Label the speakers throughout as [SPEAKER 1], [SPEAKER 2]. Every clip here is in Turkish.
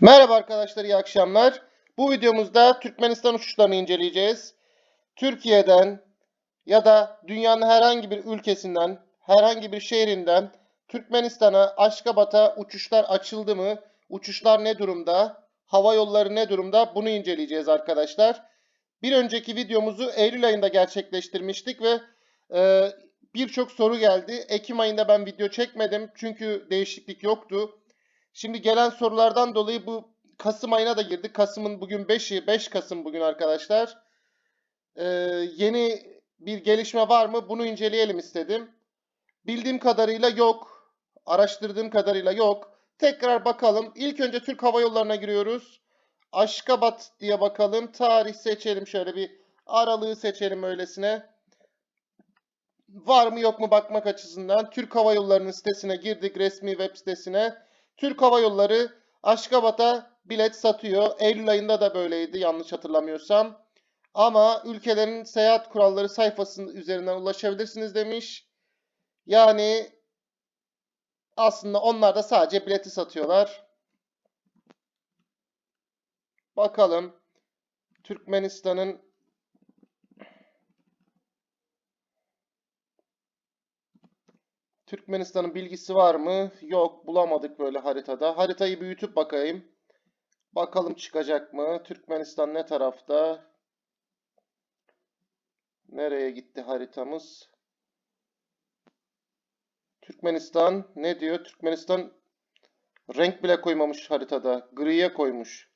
[SPEAKER 1] Merhaba arkadaşlar, iyi akşamlar. Bu videomuzda Türkmenistan uçuşlarını inceleyeceğiz. Türkiye'den ya da dünyanın herhangi bir ülkesinden, herhangi bir şehrinden Türkmenistan'a, Aşkabat'a uçuşlar açıldı mı? Uçuşlar ne durumda? Hava yolları ne durumda? Bunu inceleyeceğiz arkadaşlar. Bir önceki videomuzu Eylül ayında gerçekleştirmiştik ve e, birçok soru geldi. Ekim ayında ben video çekmedim çünkü değişiklik yoktu. Şimdi gelen sorulardan dolayı bu Kasım ayına da girdik. Kasım'ın bugün 5'i, 5 Kasım bugün arkadaşlar. Ee, yeni bir gelişme var mı? Bunu inceleyelim istedim. Bildiğim kadarıyla yok. Araştırdığım kadarıyla yok. Tekrar bakalım. İlk önce Türk Hava Yolları'na giriyoruz. Aşkabat diye bakalım. Tarih seçelim şöyle bir aralığı seçelim öylesine. Var mı yok mu bakmak açısından Türk Hava Yolları'nın sitesine girdik resmi web sitesine. Türk Hava Yolları Aşkabat'a bilet satıyor. Eylül ayında da böyleydi yanlış hatırlamıyorsam. Ama ülkelerin seyahat kuralları sayfasının üzerinden ulaşabilirsiniz demiş. Yani aslında onlar da sadece bileti satıyorlar. Bakalım Türkmenistan'ın Türkmenistan'ın bilgisi var mı? Yok, bulamadık böyle haritada. Haritayı büyütüp bakayım. Bakalım çıkacak mı? Türkmenistan ne tarafta? Nereye gitti haritamız? Türkmenistan ne diyor? Türkmenistan renk bile koymamış haritada. Griye koymuş.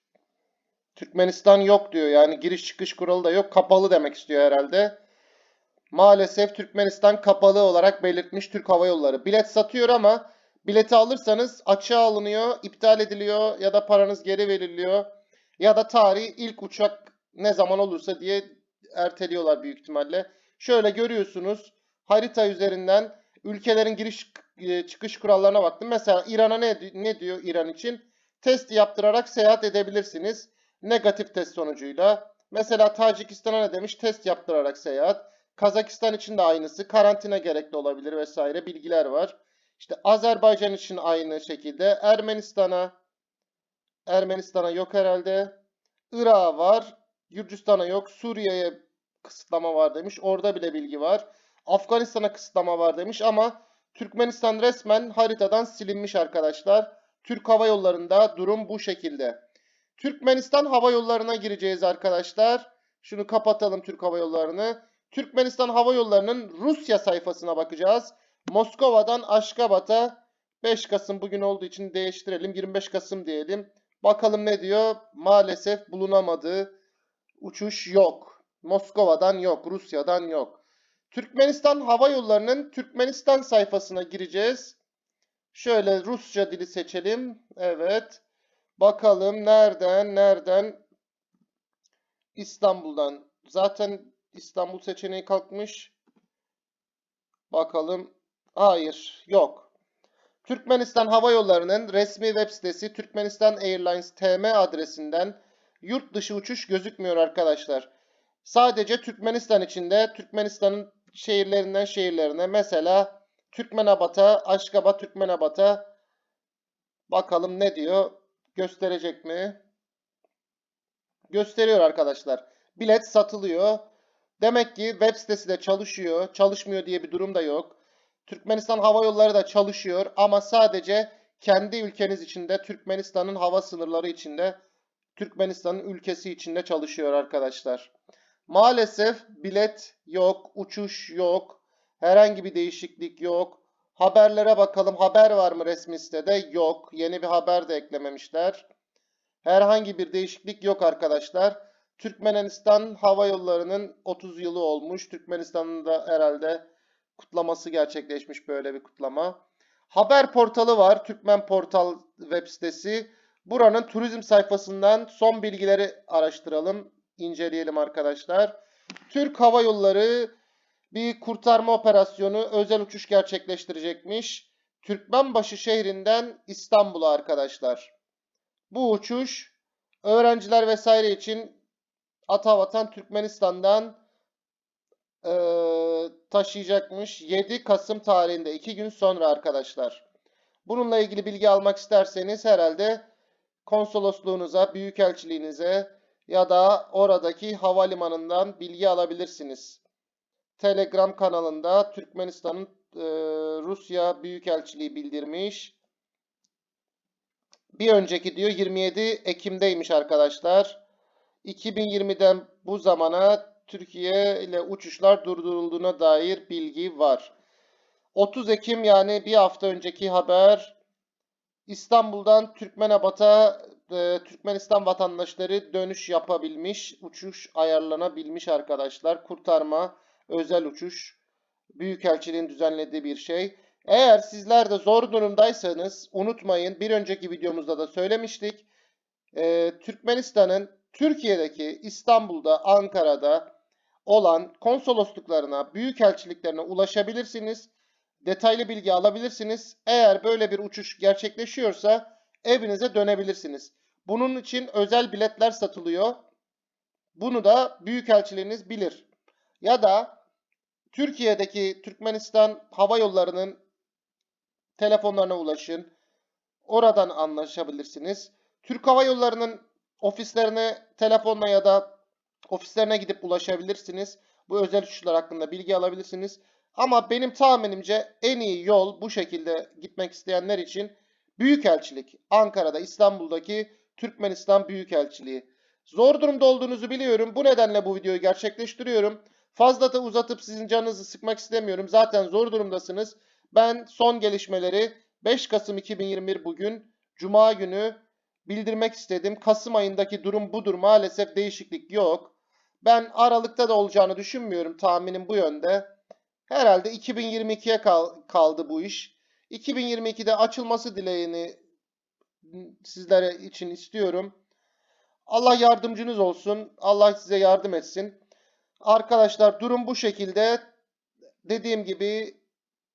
[SPEAKER 1] Türkmenistan yok diyor. Yani giriş çıkış kuralı da yok. Kapalı demek istiyor herhalde. Maalesef Türkmenistan kapalı olarak belirtmiş Türk Hava Yolları. Bilet satıyor ama bileti alırsanız açığa alınıyor, iptal ediliyor ya da paranız geri veriliyor. Ya da tarih ilk uçak ne zaman olursa diye erteliyorlar büyük ihtimalle. Şöyle görüyorsunuz harita üzerinden ülkelerin giriş e, çıkış kurallarına baktım. Mesela İran'a ne, ne diyor İran için? Test yaptırarak seyahat edebilirsiniz. Negatif test sonucuyla. Mesela Tacikistan'a ne demiş? Test yaptırarak seyahat. Kazakistan için de aynısı. Karantina gerekli olabilir vesaire bilgiler var. İşte Azerbaycan için aynı şekilde. Ermenistan'a Ermenistan'a yok herhalde. Irak'a var. Gürcistan'a yok. Suriye'ye kısıtlama var demiş. Orada bile bilgi var. Afganistan'a kısıtlama var demiş ama Türkmenistan resmen haritadan silinmiş arkadaşlar. Türk Hava Yolları'nda durum bu şekilde. Türkmenistan Hava Yolları'na gireceğiz arkadaşlar. Şunu kapatalım Türk Hava Yolları'nı. Türkmenistan Hava Yolları'nın Rusya sayfasına bakacağız. Moskova'dan Aşkabat'a 5 Kasım bugün olduğu için değiştirelim. 25 Kasım diyelim. Bakalım ne diyor? Maalesef bulunamadı. Uçuş yok. Moskova'dan yok. Rusya'dan yok. Türkmenistan Hava Yolları'nın Türkmenistan sayfasına gireceğiz. Şöyle Rusça dili seçelim. Evet. Bakalım nereden nereden İstanbul'dan. Zaten İstanbul seçeneği kalkmış. Bakalım. Hayır, yok. Türkmenistan Hava Yolları'nın resmi web sitesi Türkmenistan Airlines TM adresinden yurt dışı uçuş gözükmüyor arkadaşlar. Sadece Türkmenistan içinde Türkmenistan'ın şehirlerinden şehirlerine mesela Türkmenabat'a, Aşkabat Türkmenabat'a bakalım ne diyor? Gösterecek mi? Gösteriyor arkadaşlar. Bilet satılıyor. Demek ki web sitesi de çalışıyor. Çalışmıyor diye bir durum da yok. Türkmenistan Hava Yolları da çalışıyor ama sadece kendi ülkeniz içinde Türkmenistan'ın hava sınırları içinde Türkmenistan'ın ülkesi içinde çalışıyor arkadaşlar. Maalesef bilet yok, uçuş yok, herhangi bir değişiklik yok. Haberlere bakalım. Haber var mı resmi sitede? Yok. Yeni bir haber de eklememişler. Herhangi bir değişiklik yok arkadaşlar. Türkmenistan Hava Yolları'nın 30 yılı olmuş. Türkmenistan'ın da herhalde kutlaması gerçekleşmiş böyle bir kutlama. Haber portalı var. Türkmen Portal web sitesi. Buranın turizm sayfasından son bilgileri araştıralım, inceleyelim arkadaşlar. Türk Hava Yolları bir kurtarma operasyonu özel uçuş gerçekleştirecekmiş. Türkmenbaşı şehrinden İstanbul'a arkadaşlar. Bu uçuş öğrenciler vesaire için Atavatan Türkmenistan'dan e, taşıyacakmış. 7 Kasım tarihinde 2 gün sonra arkadaşlar. Bununla ilgili bilgi almak isterseniz herhalde konsolosluğunuza, büyükelçiliğinize ya da oradaki havalimanından bilgi alabilirsiniz. Telegram kanalında Türkmenistan'ın e, Rusya Büyükelçiliği bildirmiş. Bir önceki diyor 27 Ekim'deymiş arkadaşlar. 2020'den bu zamana Türkiye ile uçuşlar durdurulduğuna dair bilgi var. 30 Ekim yani bir hafta önceki haber İstanbul'dan Türkmenabat'a e, Türkmenistan vatandaşları dönüş yapabilmiş, uçuş ayarlanabilmiş arkadaşlar. Kurtarma, özel uçuş, Büyükelçiliğin düzenlediği bir şey. Eğer sizler de zor durumdaysanız unutmayın bir önceki videomuzda da söylemiştik. E, Türkmenistan'ın Türkiye'deki İstanbul'da, Ankara'da olan konsolosluklarına, büyükelçiliklerine ulaşabilirsiniz. Detaylı bilgi alabilirsiniz. Eğer böyle bir uçuş gerçekleşiyorsa evinize dönebilirsiniz. Bunun için özel biletler satılıyor. Bunu da büyükelçiliğiniz bilir. Ya da Türkiye'deki Türkmenistan Hava Yolları'nın telefonlarına ulaşın. Oradan anlaşabilirsiniz. Türk Hava Yolları'nın ofislerine telefonla ya da ofislerine gidip ulaşabilirsiniz. Bu özel uçuşlar hakkında bilgi alabilirsiniz. Ama benim tahminimce en iyi yol bu şekilde gitmek isteyenler için Büyükelçilik. Ankara'da, İstanbul'daki Türkmenistan Büyükelçiliği. Zor durumda olduğunuzu biliyorum. Bu nedenle bu videoyu gerçekleştiriyorum. Fazla da uzatıp sizin canınızı sıkmak istemiyorum. Zaten zor durumdasınız. Ben son gelişmeleri 5 Kasım 2021 bugün Cuma günü bildirmek istedim. Kasım ayındaki durum budur. Maalesef değişiklik yok. Ben Aralık'ta da olacağını düşünmüyorum. Tahminim bu yönde. Herhalde 2022'ye kal- kaldı bu iş. 2022'de açılması dileğini sizlere için istiyorum. Allah yardımcınız olsun. Allah size yardım etsin. Arkadaşlar durum bu şekilde. Dediğim gibi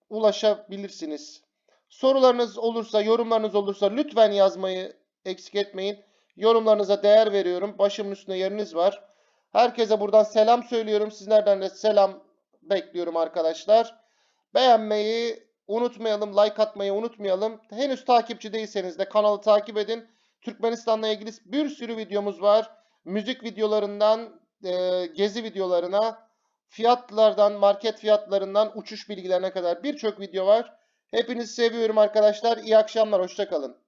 [SPEAKER 1] ulaşabilirsiniz. Sorularınız olursa, yorumlarınız olursa lütfen yazmayı eksik etmeyin. Yorumlarınıza değer veriyorum. Başımın üstünde yeriniz var. Herkese buradan selam söylüyorum. Sizlerden de selam bekliyorum arkadaşlar. Beğenmeyi unutmayalım, like atmayı unutmayalım. Henüz takipçi değilseniz de kanalı takip edin. Türkmenistan'la ilgili bir sürü videomuz var. Müzik videolarından e, gezi videolarına, fiyatlardan, market fiyatlarından uçuş bilgilerine kadar birçok video var. Hepinizi seviyorum arkadaşlar. İyi akşamlar, hoşçakalın.